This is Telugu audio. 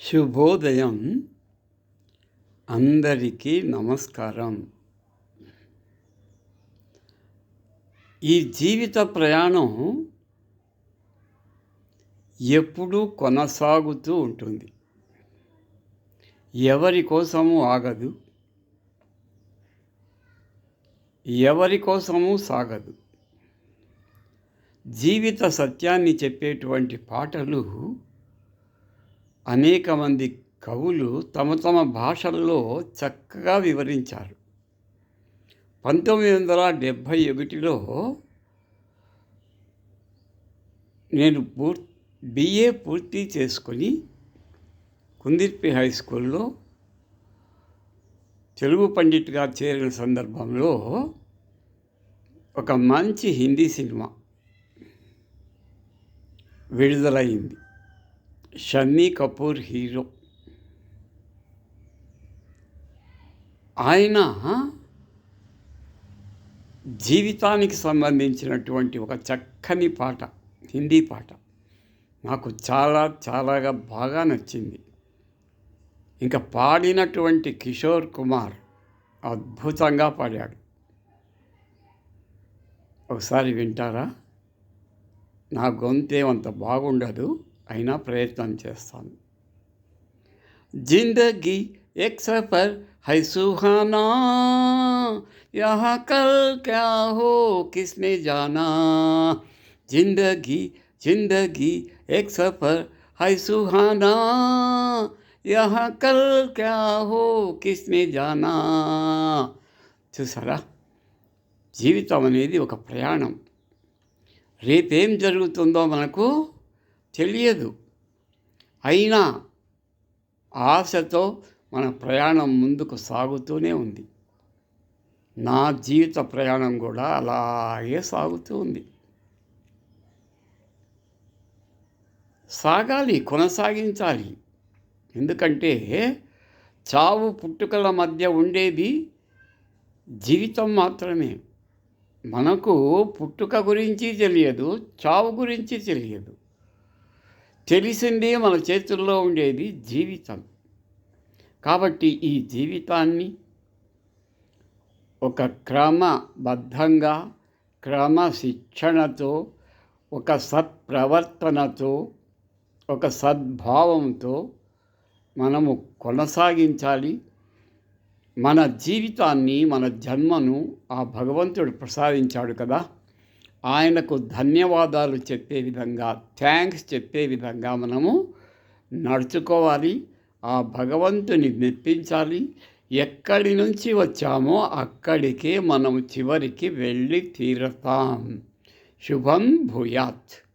శుభోదయం. అందరికీ నమస్కారం. ఈ జీవిత ప్రయాణం ఎప్పుడూ కొనసాగుతూ ఉంటుంది. ఎవరి కోసము ఆగదు. ఎవరి కోసము సాగదు. జీవిత సత్యాన్ని చెప్పేటువంటి పాటలు అనేక మంది కవులు తమ తమ భాషల్లో చక్కగా వివరించారు. పంతొమ్మిది వందల డెబ్భై ఒకటిలో నేను పూర్ బిఏ పూర్తి చేసుకొని కుందిర్పి హై స్కూల్లో తెలుగు పండిట్గా చేరిన సందర్భంలో ఒక మంచి హిందీ సినిమా విడుదలైంది. షమ్మీ కపూర్ హీరో. ఆయన జీవితానికి సంబంధించినటువంటి ఒక చక్కని పాట హిందీ పాట. నాకు చాలా చాలాగా బాగా నచ్చింది. ఇంకా పాడినటువంటి కిషోర్ కుమార్ అద్భుతంగా పాడాడు. ఒకసారి వింటారా? నా గొంతేమంత బాగుండదు. అయినా ప్రయత్నం చేస్తాను జిందగీ एक सफर है सुहाना यहाँ कल क्या हो किसने जाना जिंदगी जिंदगी एक सफर है सुहाना यहाँ कल क्या हो किसने जाना చూసారా జీవితం అనేది ఒక ప్రయాణం రేపేం జరుగుతుందో మనకు తెలియదు. అయినా ఆశతో మన ప్రయాణం ముందుకు సాగుతూనే ఉంది. నా జీవిత ప్రయాణం కూడా అలాగే సాగుతూ ఉంది. సాగాలి కొనసాగించాలి. ఎందుకంటే చావు పుట్టుకల మధ్య ఉండేది జీవితం మాత్రమే. మనకు పుట్టుక గురించి తెలియదు చావు గురించి తెలియదు. తెలిసిందే మన చేతుల్లో ఉండేది జీవితం. కాబట్టి ఈ జీవితాన్ని ఒక క్రమబద్ధంగా క్రమశిక్షణతో ఒక సత్ప్రవర్తనతో ఒక సద్భావంతో మనము కొనసాగించాలి. మన జీవితాన్ని మన జన్మను ఆ భగవంతుడు ప్రసాదించాడు కదా. ఆయనకు ధన్యవాదాలు చెప్పే విధంగా థ్యాంక్స్ చెప్పే విధంగా మనము నడుచుకోవాలి. ఆ భగవంతుని మెప్పించాలి. ఎక్కడి నుంచి వచ్చామో అక్కడికే మనం చివరికి వెళ్ళి తీరతాం. శుభం భూయాత్.